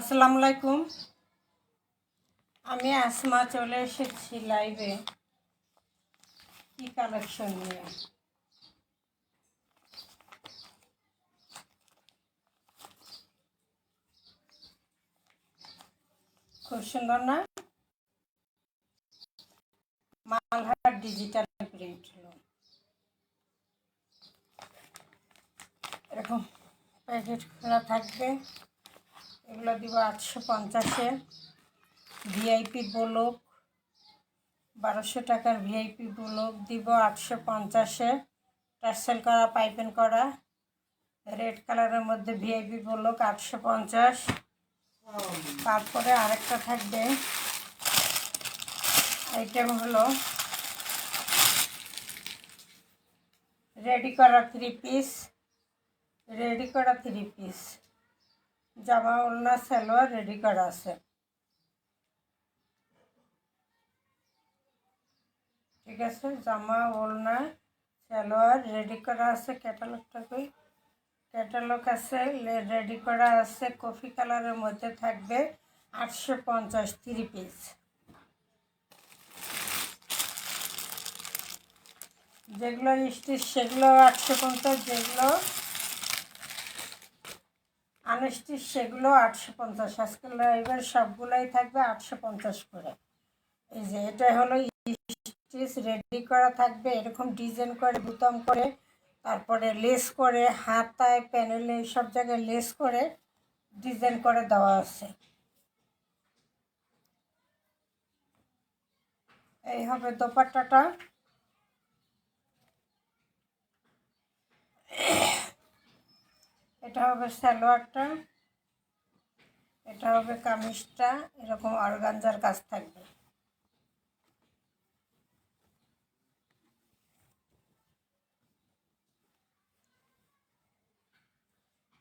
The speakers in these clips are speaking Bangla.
আসসালামু আলাইকুম। আমি আসমা চলে এসেছি লাইভে কি কালেকশন নিয়ে? খুব সুন্দর না? মালহার ডিজিটাল প্রিন্ট হলো। এরকম প্যাকেট খোলা থাকবে। এগুলো দিব আটশো পঞ্চাশে ভিআইপি ব্লক। বারোশো টাকার ভিআইপি ব্লক দিব আটশো পঞ্চাশে টার্সেল করা, পাইপেন করা। রেড কালারের মধ্যে ভিআইপি ব্লক আটশো পঞ্চাশ। তারপরে আরেকটা থাকবে। আইটেম হলো রেডি করা থ্রি পিস রেডি করা থ্রি পিস জামা ওড়না, সালোয়ার রেডি করা আছে। ঠিক আছে, জামা, ওড়না, সালোয়ার রেডি করা আছে ক্যাটালগটা কই ক্যাটালগ আছে রেডি করা আছে, কফি কালারের মধ্যে থাকবে আটশো পঞ্চাশ থ্রি পিস যেগুলো স্টিচ সেগুলো আটশো পঞ্চাশ, যেগুলো আনস্টিচ সেগুলো আটশো পঞ্চাশ। আজকে এবার সবগুলোই থাকবে আটশো পঞ্চাশ করে। এই যে এটা হলো স্টিচ রেডি করা থাকবে, এরকম ডিজাইন করে বুতাম করে, তারপরে লেস করে, হাতায়, প্যানেলে সব জায়গায় লেস করে ডিজাইন করে দেওয়া আছে। এই হবে দোপাট্টাটা। এটা হবে সালোয়ারটা এটা হবে কামিজটা, এরকম অর্গানজার কাজ থাকবে।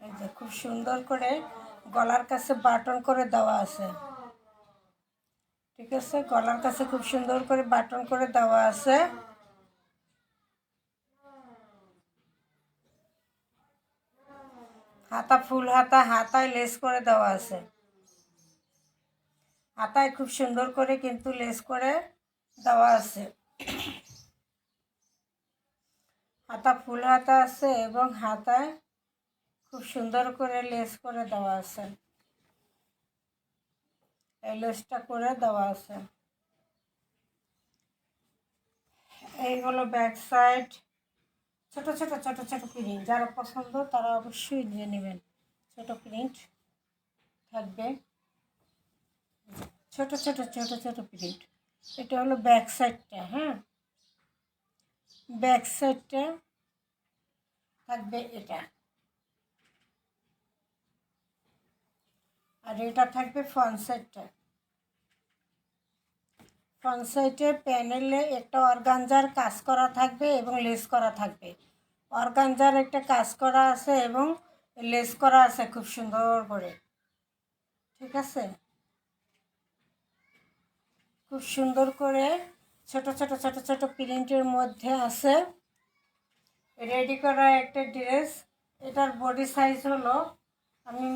এই যে খুব সুন্দর করে গলার কাছে বাটন করে দেওয়া আছে। ঠিক আছে? গলার কাছে খুব সুন্দর করে বাটন করে দেওয়া আছে। হাতা, ফুল হাতা, হাতায় লেস করে দেওয়া আছে। হাতায় খুব সুন্দর করে কিন্তু লেস করে দেওয়া আছে। হাতা, ফুল হাতা আছে এবং হাতায় খুব সুন্দর করে লেস করে দেওয়া আছে। এই লেসটা করে দেওয়া আছে। এই হলো ব্যাক সাইড। ছোট ছোট ছোট ছোট প্রিন্ট যারা পছন্দ, তারা অবশ্যই নিয়ে নেবেন। ছোট প্রিন্ট থাকবে। ছোট ছোট ছোট ছোট প্রিন্ট এটা হলো ব্যাক সাইডটা হ্যাঁ? ব্যাক সাইডটা থাকবে এটা। আর এটা থাকবে ফ্রন্ট সাইডটা সাইডে প্যানেলে একটা অর্গানজার কাজ করা থাকবে এবং লেস করা থাকবে। অর্গানজার একটা কাজ করা আছে এবং লেস করা আছে খুব সুন্দর করে। ঠিক আছে? খুব সুন্দর করে ছোট ছোট ছোট ছোট প্রিন্টের মধ্যে আছে। রেডি করা একটা ড্রেস। এটার বডি সাইজ হলো, আমি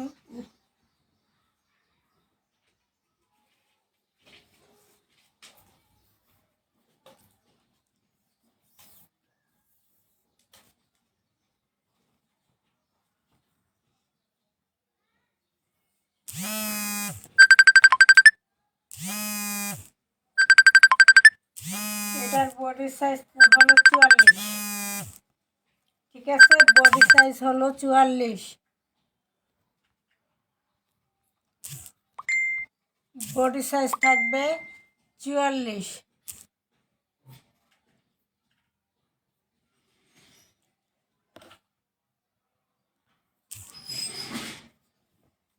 বডি সাইজ হলো চুয়াল্লিশ। ঠিক আছে? বডি সাইজ হলো চুয়াল্লিশ। বডি সাইজ থাকবে চুয়াল্লিশ।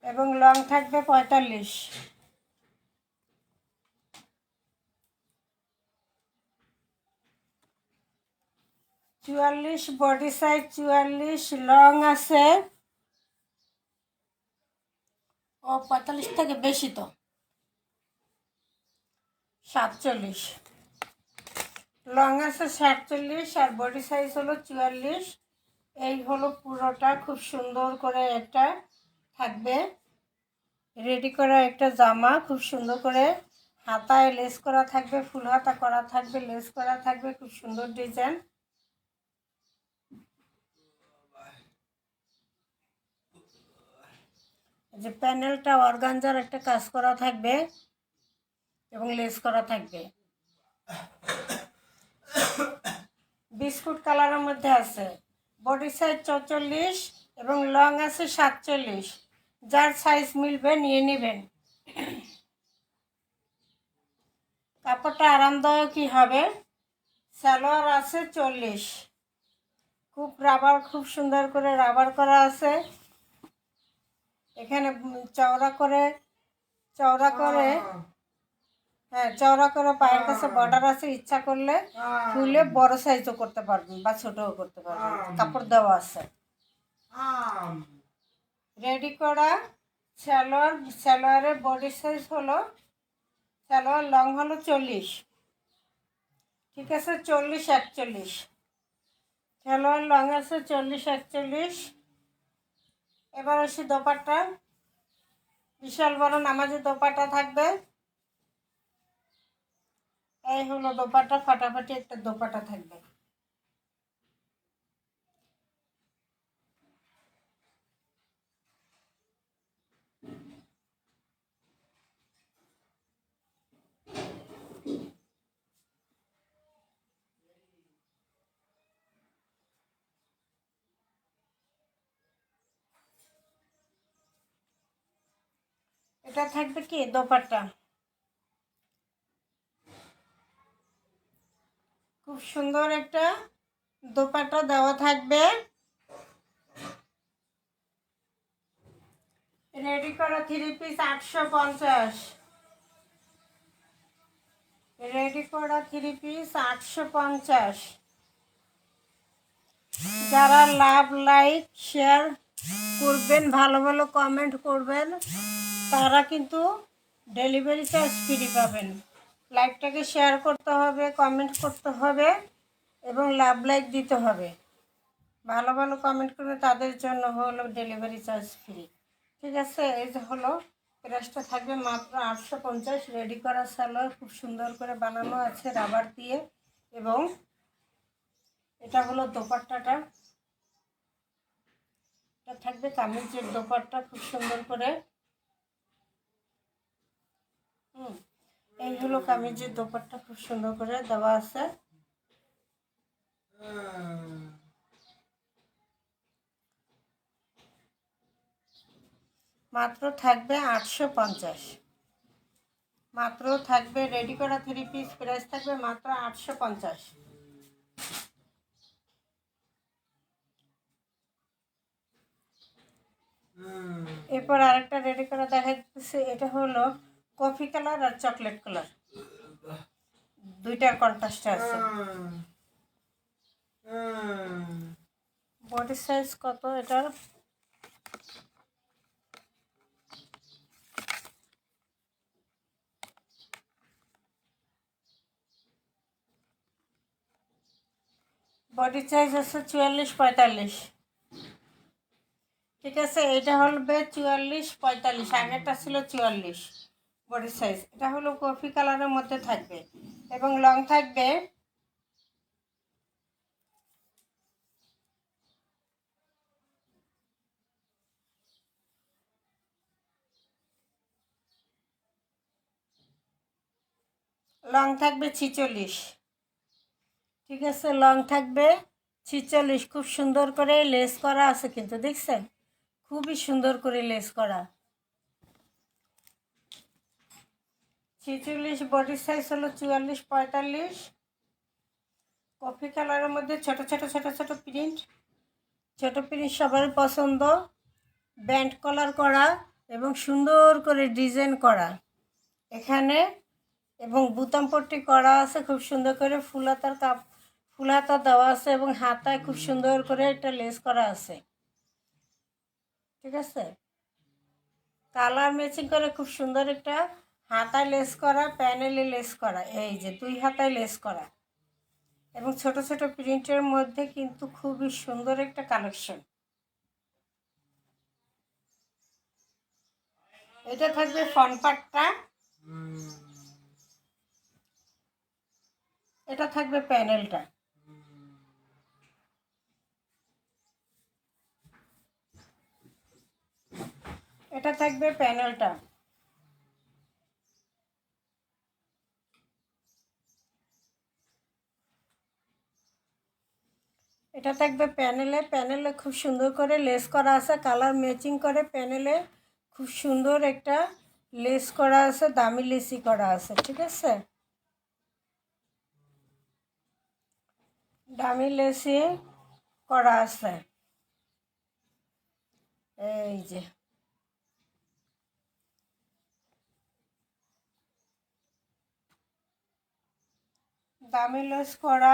এবং লং থাকবে পঁয়তাল্লিশ। চুয়াল্লিশ বডি সাইজ চুয়াল্লিশ লং আছে। ও পঁয়তাল্লিশ থেকে বেশি তো। সাতচল্লিশ। লং আছে সাতচল্লিশ আর বডি সাইজ হলো চুয়াল্লিশ। এই হলো পুরোটা খুব সুন্দর করে একটা থাকবে। রেডি করা একটা জামা খুব সুন্দর করে হাতায় লেস করা থাকবে ফুল হাতা করা থাকবে লেস করা থাকবে খুব সুন্দর ডিজাইন যে প্যানেলটা অর্গানজার একটা কাজ করা থাকবে এবং লেস করা থাকবে। বিস্কুট কালারের মধ্যে আছে। বডি সাইজ চৌচল্লিশ এবং লং আছে সাতচল্লিশ। যার সাইজ মিলবে নিয়ে নেবেন। কাপড়টা আরামদায়কই হবে। সালোয়ার আছে চল্লিশ। খুব রাবার খুব সুন্দর করে রাবার করা আছে। এখানে চওড়া করে চওড়া করে হ্যাঁ চওড়া করে পায়ের কাছে বর্ডার আছে ইচ্ছা করলে খুলে বড় সাইজও করতে পারবেন বা ছোটও করতে পারবেন। কাপড় দেওয়া আছে। রেডি করা সালোয়ার সালোয়ারের বডি সাইজ হলো সালোয়ার লং হলো চল্লিশ। ঠিক আছে? চল্লিশ একচল্লিশ। সালোয়ার লং আছে চল্লিশ একচল্লিশ। এবার আসি দোপাট্টা। বিশাল বড় নামাজি দোপাটা থাকবে। এই হলো দোপাট্টা, ফাটাফাটি একটা দোপাটা থাকবে। এটা থাকবে কি? দোপাট্টা। খুব সুন্দর একটা দোপাট্টা দেওয়া থাকবে। রেডি করা থ্রি পিস আটশো পঞ্চাশ। রেডি করা থ্রি পিস আটশো পঞ্চাশ। যারা লাভ লাইক শেয়ার করবেন, ভালো ভালো কমেন্ট করবেন তারা কিন্তু ডেলিভারি চার্জ ফ্রি পাবেন। লাইকটাকে শেয়ার করতে হবে কমেন্ট করতে হবে এবং লাভ লাইক দিতে হবে। ভালো ভালো কমেন্ট করবে, তাদের জন্য হলো ডেলিভারি চার্জ ফ্রি ঠিক আছে, এই যে হলো, প্রাইসটা থাকবে মাত্র আটশো পঞ্চাশ। রেডি করা সালোয়ার খুব সুন্দর করে বানানো আছে রাবার দিয়ে এবং এটা হলো দোপাট্টাটা। এটা থাকবে কামিজের দোপাট্টা খুব সুন্দর করে হুম, এই হলো কামিজের দোপাট্টা খুব সুন্দর করে দেওয়া আছে। মাত্র থাকবে আটশো পঞ্চাশ। মাত্র থাকবে রেডি করা থ্রি পিস প্রাইস থাকবে মাত্র আটশো পঞ্চাশ। এরপর আরেকটা রেডি করা দেখা যাচ্ছে, এটা হলো কফি কালার আর চকলেট কালার। দুইটার কন্ট্রাস্ট আছে। বডি সাইজ কত এটার বডি সাইজ আছে চুয়াল্লিশ পঁয়তাল্লিশ। ঠিক আছে, এটা হবে চুয়াল্লিশ পঁয়তাল্লিশ, আগেরটা ছিল চুয়াল্লিশ। বডি সাইজ এটা হলো কফি কালারের মধ্যে থাকবে। এবং লং থাকবে লং থাকবে ছিচল্লিশ। ঠিক আছে লং থাকবে ছিচল্লিশ। খুব সুন্দর করে লেস করা আছে কিন্তু, দেখছেন? খুবই সুন্দর করে লেস করা। ছিচল্লিশ বডি সাইজ হলো চুয়াল্লিশ, পঁয়তাল্লিশ। কফি কালারের মধ্যে ছোট ছোট ছোট ছোট প্রিন্ট ছোট প্রিন্ট সবার পছন্দ। ব্যান্ড কলার করা এবং সুন্দর করে ডিজাইন করা। এখানে এবং বুতাম পট্টি করা আছে, খুব সুন্দর করে ফুলাতার কাপ, ফুলাতা দেওয়া আছে এবং হাতায় খুব সুন্দর করে একটা লেস করা আছে। ঠিক আছে? কালার ম্যাচিং করে খুব সুন্দর একটা হাতায় লেস করা, প্যানেলে লেস করা, এই যে দুই হাতায় লেস করা। এবং ছোট ছোট প্রিন্টের মধ্যে কিন্তু খুবই সুন্দর একটা কালেকশন। এটা থাকবে ফ্রন্ট পার্টটা। এটা থাকবে প্যানেলটা। এটা থাকবে প্যানেলটা। এটা থাকবে প্যানেলে। প্যানেলে খুব সুন্দর করে লেস করা আছে, কালার ম্যাচিং করে প্যানেলে খুব সুন্দর একটা লেস করা আছে, দামি লেসি করা আছে, ঠিক আছে? দামি লেসি করা আছে। এই যে। দামি লেস করা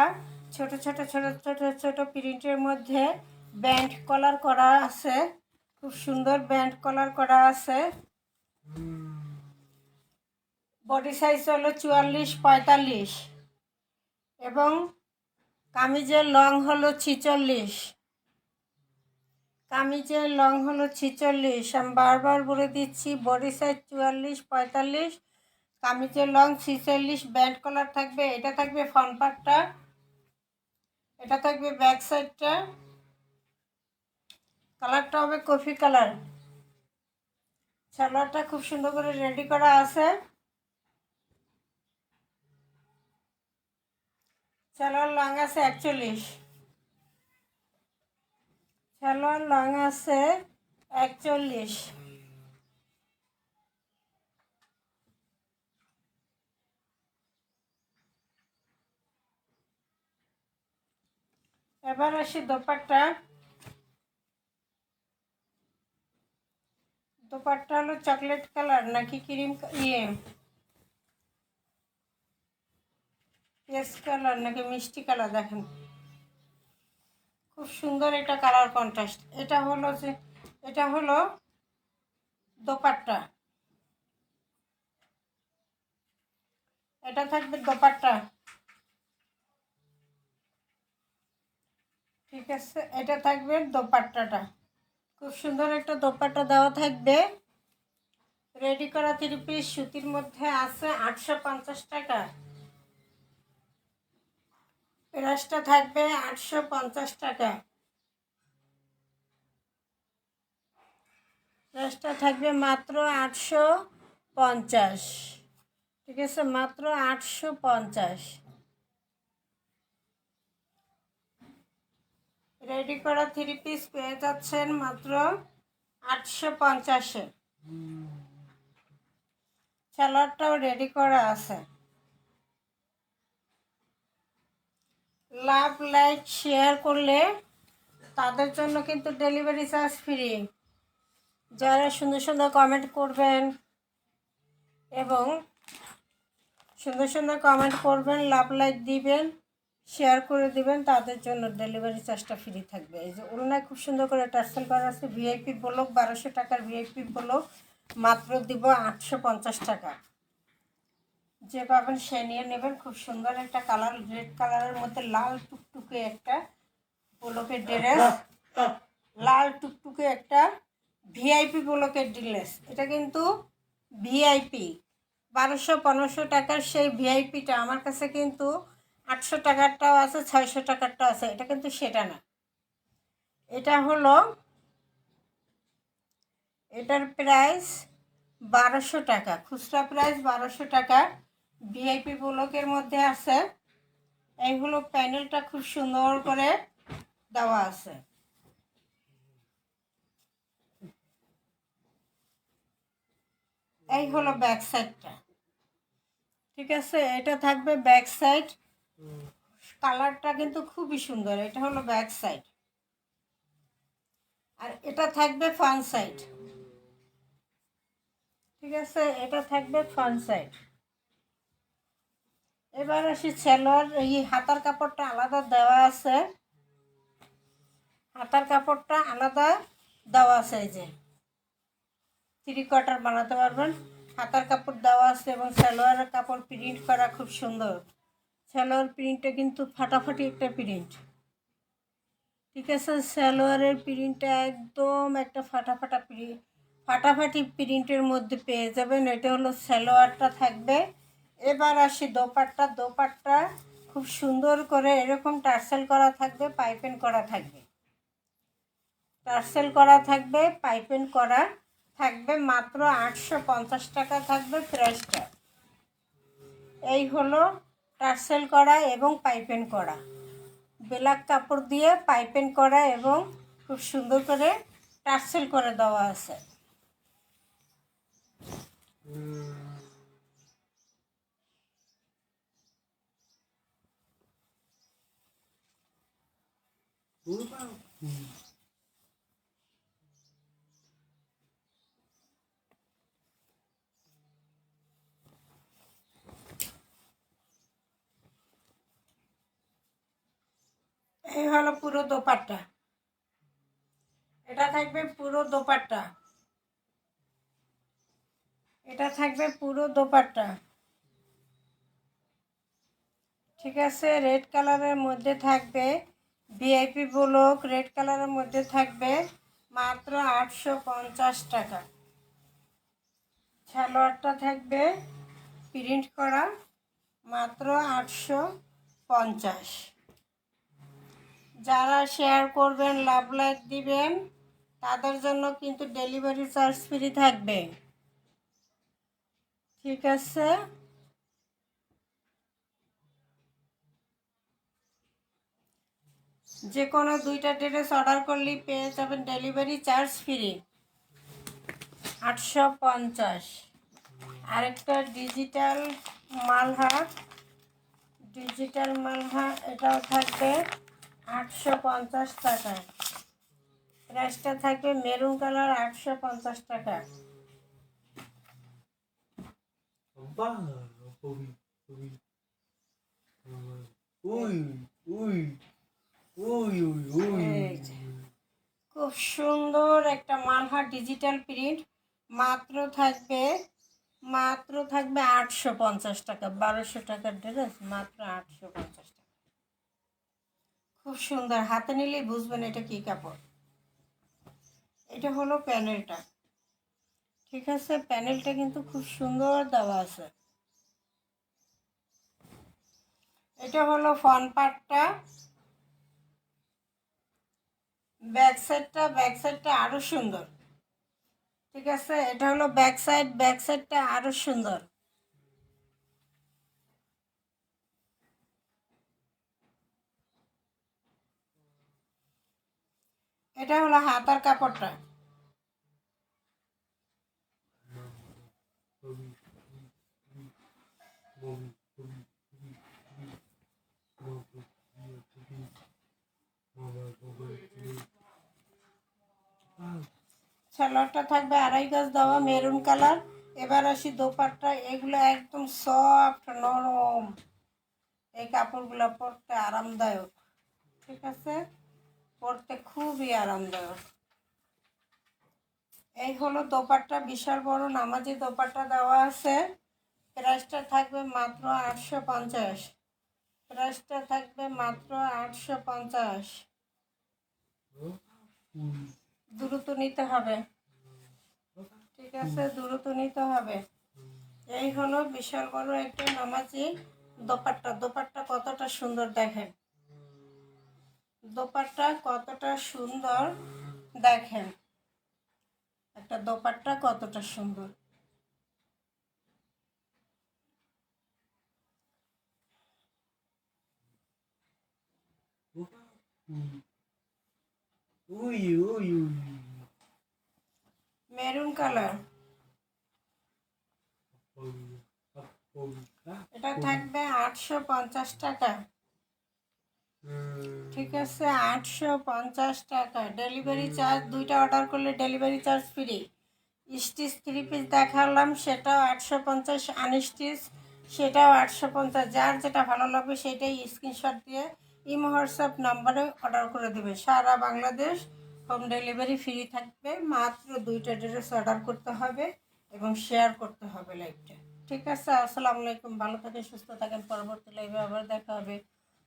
ছোট ছোট ছোট ছোট ছোট প্রিন্টের মধ্যে ব্যান্ড কলার করা আছে। খুব সুন্দর ব্যান্ড কলার করা আছে। বডি সাইজ হলো চুয়াল্লিশ, পঁয়তাল্লিশ। এবং কামিজের লং হলো ছিচল্লিশ। কামিজের লং হলো ছিচল্লিশ। আমি বারবার বলে দিচ্ছি, বডি সাইজ চুয়াল্লিশ, পঁয়তাল্লিশ। কামিজের লং ছিচল্লিশ, ব্যান্ড কলার থাকবে, এটা থাকবে ফ্রন্ট পার্টটা। এটা থাকবে ব্যাক সাইডটা কালারটা হবে কফি কালার। সালোয়ারটা খুব সুন্দর করে রেডি করা আছে। সালোয়ার লং আছে একচল্লিশ। সালোয়ার লং আছে একচল্লিশ। এবার আসি দোপাট্টা। দোপাট্টা হলো চকলেট কালার নাকি ক্রিম ইয়ে। পেস কালার নাকি মিষ্টি কালার দেখেন। খুব সুন্দর এটা কালার কন্ট্রাস্ট এটা হলো যে, এটা হলো দোপাট্টা। এটা থাকবে দোপাট্টা। ঠিক আছে, এটা থাকবে দোপাট্টাটা। খুব সুন্দর একটা দোপাট্টা দেওয়া থাকবে। রেডি করা থ্রি পিস সুতির মধ্যে আছে আটশো পঞ্চাশ টাকা। প্রাইসটা থাকবে আটশো পঞ্চাশ টাকা। প্রাইসটা থাকবে মাত্র আটশো পঞ্চাশ। ঠিক আছে, মাত্র আটশো পঞ্চাশ। রেডি করা থ্রি পিস পেয়ে যাচ্ছেন মাত্র আটশো পঞ্চাশে। স্যালাডটাও রেডি করা আছে। লাভ লাইক শেয়ার করলে তাদের জন্য কিন্তু ডেলিভারি চার্জ ফ্রি যারা সুন্দর সুন্দর কমেন্ট করবেন এবং সুন্দর সুন্দর কমেন্ট করবেন লাভ লাইক দিবেন শেয়ার করে দিবেন, তাদের জন্য ডেলিভারি চার্জটা ফ্রি থাকবে। এই যে ওনায় খুব সুন্দর করে টার্সেল করা আছে ভিআইপি ব্লক, বারোশো টাকার ভিআইপি ব্লক, মাত্র দিব আটশো পঞ্চাশ টাকা। যে পাবেন সে নিয়ে নেবেন, খুব সুন্দর একটা কালার রেড কালারের মধ্যে লাল টুকটুকে একটা ব্লকের ড্রেস লাল টুকটুকে একটা ভিআইপি ব্লকের ড্রেস এটা কিন্তু ভিআইপি বারোশো পনেরোশো টাকার সেই ভিআইপিটা আমার কাছে কিন্তু আটশো টাকারটাও আছে, ছয়শো টাকারটাও আছে। এটা কিন্তু সেটা না। এটা হলো, এটার প্রাইস বারোশো টাকা। খুচরা প্রাইস বারোশো টাকা। ভিআইপি ব্লকের মধ্যে আছে। এইগুলো প্যানেলটা খুব সুন্দর করে দেওয়া আছে। এই হলো ব্যাক সাইডটা ঠিক আছে? এটা থাকবে ব্যাক সাইড কালারটা কিন্তু খুবই সুন্দর, এটা হলো ব্যাক সাইড আর এটা থাকবে ফ্রন্ট সাইড ঠিক আছে? এটা থাকবে ফ্রন্ট সাইড এবার আসি সেলোয়ার, এই হাতার কাপড়টা আলাদা দেওয়া আছে। হাতার কাপড়টা আলাদা দেওয়া আছে, এই যে। থ্রি কোয়ার্টার বানাতে পারবেন। হাতার কাপড় দেওয়া আছে এবং সালোয়ারের কাপড় প্রিন্ট করা খুব সুন্দর। সালোয়ার প্রিন্টটা কিন্তু ফাটাফাটি একটা প্রিন্ট। ঠিক আছে? সালোয়ারের প্রিন্টটা একদম একটা ফাটাফাটা ফাটা প্রিন্ট ফাটাফাটি প্রিন্টের মধ্যে পেয়ে যাবেন। এটা হলো সালোয়ারটা থাকবে। এবার আসি দোপাট্টা। দোপাট্টা খুব সুন্দর করে এরকম টার্সেল করা থাকবে, পাইপেন করা থাকবে। টার্সেল করা থাকবে, পাইপেন করা থাকবে, মাত্র আটশো পঞ্চাশ টাকা থাকবে প্রাইসটা। এই হলো টার্সেল করা এবং পাইপেন করা। ব্ল্যাক কাপড় দিয়ে পাইপেন করা এবং খুব সুন্দর করে টার্সেল করে দেওয়া আছে। এই হলো পুরো দোপাট্টা। এটা থাকবে পুরো দোপাট্টা। এটা থাকবে পুরো দোপাট্টা। ঠিক আছে রেড কালারের মধ্যে থাকবে ভিআইপি ব্লক রেড কালারের মধ্যে থাকবে মাত্র আটশো পঞ্চাশ টাকা। সালোয়ারটা থাকবে প্রিন্ট করা মাত্র আটশো পঞ্চাশ। যারা শেয়ার করবেন লাভ লাইক দিবেন, তাদের জন্য কিন্তু ডেলিভারি চার্জ ফ্রি থাকবে। ঠিক আছে? যে কোনো দুইটা ড্রেস অর্ডার করলেই পেয়ে যাবেন ডেলিভারি চার্জ ফ্রি আটশো পঞ্চাশ। আরেকটা ডিজিটাল মালহার। ডিজিটাল মালহা, এটাও থাকবে। আটশো পঞ্চাশ টাকা। প্রাইসটা থাকবে মেরুন কালার আটশো পঞ্চাশ টাকা। খুব সুন্দর একটা মালহা ডিজিটাল প্রিন্ট মাত্র থাকবে মাত্র থাকবে আটশো পঞ্চাশ টাকা বারোশো টাকার ড্রেস মাত্র আটশো পঞ্চাশ খুব সুন্দর। হাতে নিলেই বুঝবেন এটা কি কাপড়। এটা হলো প্যানেলটা। ঠিক আছে, প্যানেলটা কিন্তু খুব সুন্দর দেওয়া আছে। এটা হলো ফন পার্টটা। ব্যাক সাইডটা ব্যাক সাইডটা আরও সুন্দর। ঠিক আছে, এটা হলো ব্যাক সাইড, ব্যাক সাইডটা আরও সুন্দর। এটা হলো হাতার কাপড়টা। সালোয়ারটা থাকবে আড়াই গাছ দেওয়া, মেরুন কালার। এবার আসি দোপাট্টা, এগুলো একদম সফট নরম। এই কাপড়গুলো পরতে আরামদায়ক। ঠিক আছে? পরতে খুবই আরামদায়ক। এই হলো দোপাট্টা, বিশাল বড় নামাজি দোপাট্টা দেওয়া আছে। প্রাইসটা থাকবে মাত্র আটশো পঞ্চাশ। প্রাইসটা থাকবে মাত্র আটশো পঞ্চাশ। দ্রুত নিতে হবে। ঠিক আছে, দ্রুত নিতে হবে। এই হলো বিশাল বড় একটা নামাজি দোপাট্টা। দোপাট্টা কতটা সুন্দর দেখেন। দোপাট্টা কতটা সুন্দর দেখেন। একটা দোপাট্টা কতটা সুন্দর. Maroon colour. এটা থাকবে আটশো পঞ্চাশ টাকা। ঠিক আছে আটশো পঞ্চাশ টাকা। ডেলিভারি চার্জ দুইটা অর্ডার করলে delivery charge free stitch three piece দেখালাম সেটাও আটশো পঞ্চাশ আনস্টিচ সেটাও আটশো পঞ্চাশ। যার যেটা ভালো লাগবে সেটাই স্ক্রিনশট দিয়ে ইমো হোয়াটসঅ্যাপ নাম্বারে অর্ডার করে দেবে। সারা বাংলাদেশ হোম ডেলিভারি ফ্রি থাকবে মাত্র দুইটা ড্রেস অর্ডার করতে হবে এবং শেয়ার করতে হবে লাইভটা ঠিক আছে আসসালামু আলাইকুম ভালো থাকেন সুস্থ থাকেন পরবর্তী লাইভে আবার দেখা হবে।